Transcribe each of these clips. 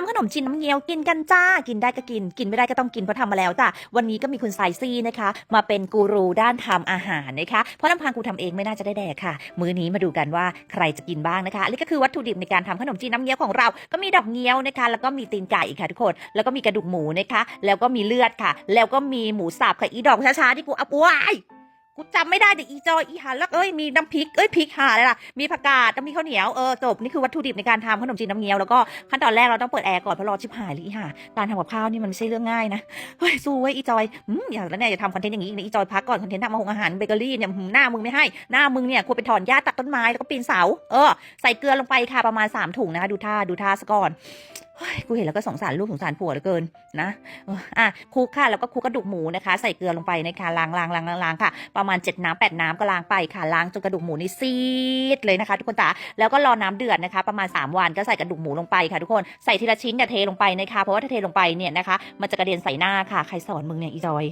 ทำขนมจีนน้ำเงี้ยวกินกันจ้า กินได้ก็กิน กินไม่ได้ก็ต้องกินเพราะทำมาแล้วจ้าวันนี้ก็มีคุณไซซี่นะคะ มาเป็นกูรูด้านทำอาหารนะคะ เพราะลำพังกูทำเองไม่น่าจะได้แดกค่ะ มื้อนี้มาดูกันว่าใครจะกินบ้างนะคะนี่ก็คือวัตถุดิบในการทำขนมจีนน้ำเงี้ยวของเรา ก็มีดอกเงี้ยวนะคะ แล้วก็มีตีนไก่ค่ะทุกคน แล้วก็มีกระดูกหมูนะคะ แล้วก็มีเลือดค่ะ แล้วก็มีหมูสับค่ะอีดอกช้าๆที่กูเอาว้าย กูจำไม่ได้แต่อีจอยอีหาแล้วเอ้ยมีน้ำพริกเอ้ยพริกหาอะไรล่ะมีผักกาดต้องมีข้าวเหนียวเออจบนี่คือวัตถุดิบในการทำขนมจีนน้ำเงี้ยวแล้วก็ขั้นตอนแรกเราต้องเปิดแอร์ก่อนเพราะรอชิบหายเลยอีหาการทำกับข้าวนี่มันไม่ใช่เรื่องง่ายนะเฮ้ยสู้ไว้ยอีจอยอืมอย่างแล้วเนี่ยอย่าทำคอนเทนต์อย่างนี้อีกนอีจอยพักก่อนคอนเทนต์ทำอาหารอาหารเบเกอรี่เนี่ยหน้ามึงไม่ให้หน้ามึงเนี่ยควรไปถอนหญ้าตัดต้นไม้แล้วก็ปีนเสาเออใส่เกลือลงไปค่ะประมาณสามถุงนะคะดูท่าดูท่าซะก่อน กูเห็นแล้วก็สงสารลูกสงสารผัวเหลือเกินนะอะคลุกค่ะแล้วก็คลุกกระดูกหมูนะคะ ใส่เกลือลงไปนะคะล้างล้างล้างล้างล้างค่ะ ประมาณ7น้ำ8น้ำก็ล้างไปค่ะล้างจนกระดูกหมูนี่ซีดเลยนะคะ ทุกคนจ๋าแล้วก็รอน้ำเดือดนะคะ ประมาณ 3 วันก็ใส่กระดูกหมูลงไปค่ะทุกคนใส่ทีละชิ้นอย่าเทลงไปนะคะเพราะว่าถ้าเทลงไปเนี่ยนะคะ มันจะกระเด็นใส่หน้าค่ะใครสอนมึงเนี่ยอีจอย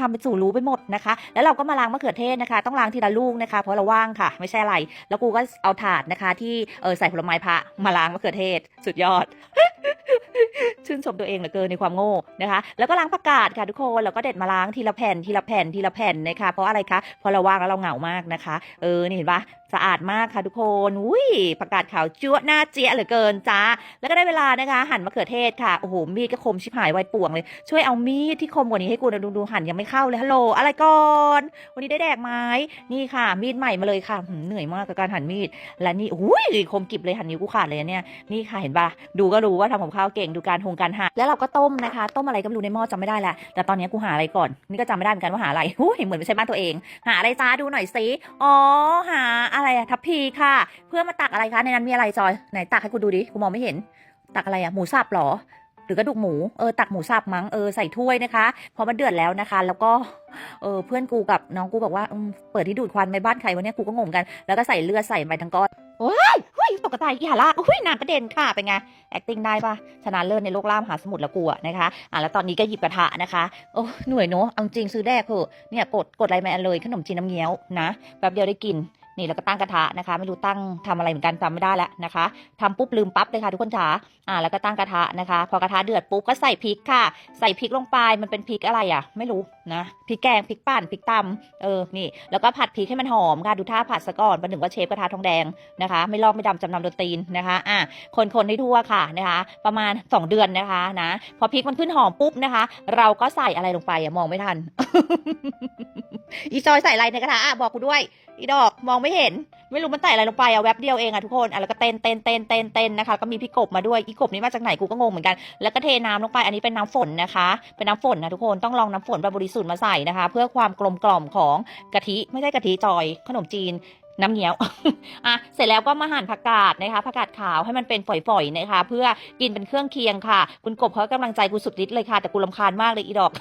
ทำไปสู่รู้ไปหมดนะคะ แล้วเราก็มาล้างมะเขือเทศนะคะ ต้องล้างทีละลูกนะคะ เพราะเราว่างค่ะ ไม่ใช่อะไร แล้วกูก็เอาถาดนะคะ ที่เออใส่ผลไม้พระมาล้างมะเขือเทศ สุดยอด ชื่นชมตัวเองเหลือเกินในความโง่นะคะ แล้วก็ล้างผักกาดค่ะทุกคนแล้วก็เด็ดมาล้างทีละแผ่นทีละแผ่นทีละแผ่นนะคะเพราะอะไรคะเพราะเราว่างแล้วเราเหงามากนะคะ เออนี่เห็นปะสะอาดมากค่ะทุกคนอุ้ยผักกาดขาวจั๊วหน้าเจี๊ยเหลือเกินจ้าแล้วก็ได้เวลานะคะหั่นมะเขือเทศค่ะโอ้โหมีดก็คมชิบหายไวป่วงเลยช่วยเอามีดที่คมกว่านี้ให้กูนะดูดูหั่นยังไม่เข้าเลยฮัลโหลอะไรก่อนวันนี้ได้แดกไหมนี่ค่ะ มีดใหม่มาเลยค่ะเหนื่อยมากกับการหั่นมีดและนี่อุ้ยคมกริบเลยหั่นนิ้วกูขาดเลยเนี่ยนี่ค่ะเห็นปะดูก็รู้ว่าทำกับข้าวเก่งดูการหงการหั่นแล้วเราก็ต้มนะคะ ต้มอะไรก็ไม่รู้ในหม้อจำไม่ได้แหละแต่ตอนนี้กูหาอะไรก่อน นี่ก็จำไม่ได้เหมือนกันว่าหาอะไรอุ้ยเหมือนไม่ใช่บ้านตัวเอง หาอะไรจ้าดูหน่อยสิอ๋อหาอะไรอะทัพพีค่ะ เพื่อมาตักอะไรคะในนั้นมีอะไรจอยไหนตักให้กูดูดิกูมองไม่เห็น ตักอะไรอะหมูสับหรอหรือกระดูกหมู เออตักหมูสับมั้ง เออใส่ถ้วยนะคะ พอมันเดือดแล้วนะคะ แล้วก็ เออเพื่อนกูกับน้องกูบอกว่าเปิดที่ดูดควันไปบ้านใครวะเนี่ยกูก็งงกัน แล้วก็ใส่เลือดใส่ไปทั้งก้อน โอ้ยเฮ้ยตกกระจายอีหาละอุ้ยน้ำกระเด็นค่ะ เป็นไง acting ได้ปะชนะเลิศในโลกล่ามหาสมุทรละกูอะนะคะ อะแล้วตอนนี้ก็หยิบกระทะนะคะ โอ้หน่วยเนอะเอาจริงซื้อแดกเถอะเนี่ยกดกดอะไรมาเลยขนมจีนน้ำเงี้ยวนะแป๊บเดียวได้กินนี่แล้วก็ตั้งกระทะนะคะ ไม่รู้ตั้งทำอะไรเหมือนกันจำไม่ได้แล้วนะคะทำปุ๊บลืมปั๊บเลยค่ะทุกคนจ๋าอ่าแล้วก็ตั้งกระทะนะคะ พอกระทะเดือดปุ๊บก็ใส่พริกค่ะ ใส่พริกลงไปมันเป็นพริกอะไรอะ ไม่รู้ นะพริกแกงพริกปั่นพริกตำเออนี่ แล้วก็ผัดพริกให้มันหอมค่ะดูท่าผัดซะก่อนประหนึ่งว่าเชฟกระทะทองแดงนะคะ ไม่ลอกไม่ดำจำนำโดนตีนนะคะอะคนๆให้ทั่วค่ะนะคะ ประมาณ 2 เดือนนะคะนะพอพริกมันขึ้นหอมปุ๊บนะคะ เราก็ใส่อะไรลงไปอะมองไม่ทัน อีจอยใส่อะไรในกระทะอะบอกกูด้วย อีดอกมองไม่เห็น ไม่รู้มันใส่อะไรลงไปอะแวบเดียวเองอะทุกคนอะแล้วก็เต้นเต้นเต้นเต้นเต้นนะคะก็มีพี่กบมาด้วยอีกบนี้มาจากไหนกูก็งงเหมือนกัน แล้วก็เทน้ำลงไปอันนี้เป็นน้ำฝนนะคะ เป็นน้ำฝนนะทุกคนต้องลองน้ำฝนแบบบริสุทธิ์มาใส่นะคะ เพื่อความกลมกล่อมของกะทิไม่ใช่กะทิจอย ขนมจีน น้ำเงี้ยว อะ เสร็จแล้วก็มาหั่นผักกาดนะคะผักกาดขาวให้มันเป็นฝอยๆนะคะ เพื่อกินเป็นเครื่องเคียงค่ะ คุณกบเขากำลังใจกูสุดฤทธิ์เลยค่ะ แต่กูรำคาญมากเลยอีดอก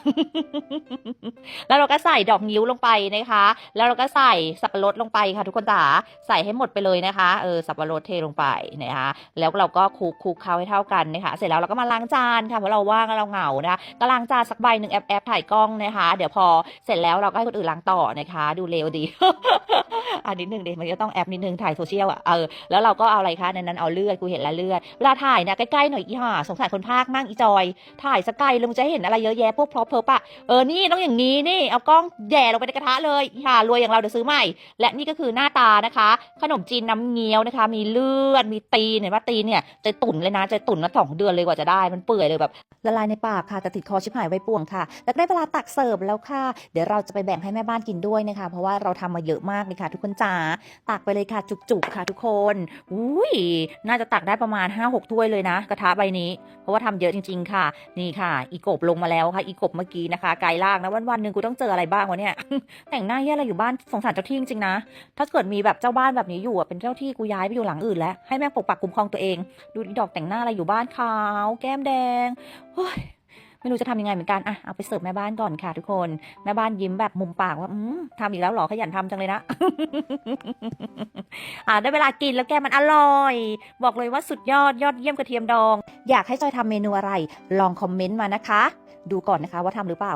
แล้วเราก็ใส่ดอกนิ้วลงไปนะคะ แล้วเราก็ใส่สับปะรดลงไปค่ะ ทุกคนจ๋า ใส่ให้หมดไปเลยนะคะ เออ สับปะรดเทลงไปนะคะ แล้วเราก็คลุกคลุกเคล้าให้เท่ากันนะคะ เสร็จแล้วเราก็มาล้างจานค่ะ เพราะเราว่างเราเหงานะคะก็ล้างจานสักใบหนึ่งแอบแอบถ่ายกล้องนะคะ เดี๋ยวพอเสร็จแล้วเราก็ให้คนอื่นล้างต่อนะคะ ดูเร็วดี อันนิดนึงเดมันจะต้องแอบนิดนึงถ่ายโซเชียลอะเออแล้วเราก็เอาอะไรคะในนั้นเอาเลือดกูเห็นแล้วเลือดเวลาถ่ายนี่ยใกล้ๆหน่อยอีห่าสงสารคนภาคมั่งอีจอย ถ่ายสกายลงจะเห็นอะไรเยอะแยะพวกพร็อพเพอปะเออนี่ต้องอย่างนี้นี่เอากล้องแย่ลงไปในกระทะเลยอีห่ารวยอย่างเราเดี๋ยวซื้อใหม่ และนี่ก็คือหน้าตานะคะ ขนมจีนน้ำเงี้ยวนะคะ มีเลือดมีตีนเห็นว่าตีนเนี่ยจะตุ่นเลยนะจะตุ่นมาสองเดือนเลยกว่าจะได้มันเปื่อยเลยแบบละลายในปากค่ะแต่ติดคอชิบหายไว้ป่วงค่ะแล้วได้เวลาตักเสิร์ฟแล้วค่ะ เดี๋ยวเราจะไปแบ่งให้แม่บ้านกินด้วยนะคะ เพราะว่าเราทำมาเยอะมากเลยค่ะทุกคนจ๋าตักไปเลยค่ะจุกๆค่ะทุกคนอุ้ยน่าจะตักได้ประมาณ 5-6 ถ้วยเลยนะ กระทะใบนี้ เพราะว่าทำเยอะจริง ๆ ค่ะ นี่ค่ะ อีกบลงมาแล้วค่ะ อีกบเมื่อกี้นะคะไกลล่างนะวันวันๆหนึ่งกูต้องเจออะไรบ้างวะเนี่ยแต่งหน้าแย่อะไรอยู่บ้านสงสารเจ้าที่จริงๆนะ ถ้าเกิดมีแบบเจ้าบ้านแบบนี้อยู่อะเป็นเจ้าที่กูย้ายไปอยู่หลังอื่นแล้วให้แม่งปกปักคุ้มครองตัวเอง ดูอีดอกแต่งหน้าอะไรอยู่บ้านขาวแก้มแดงเฮ้ย ไม่รู้จะทำยังไงเหมือนกันอะเอาไปเสิร์ฟแม่บ้านก่อนค่ะทุกคน แม่บ้านยิ้มแบบมุมปากว่าอืมทำอีกแล้วหรอขยันทำจังเลยนะอะได้เวลากินแล้วแกมันอร่อย บอกเลยว่าสุดยอดยอดเยี่ยมกระเทียมดอง อยากให้จอยทำเมนูอะไร ลองคอมเมนต์มานะคะ ดูก่อนนะคะว่าทำหรือเปล่า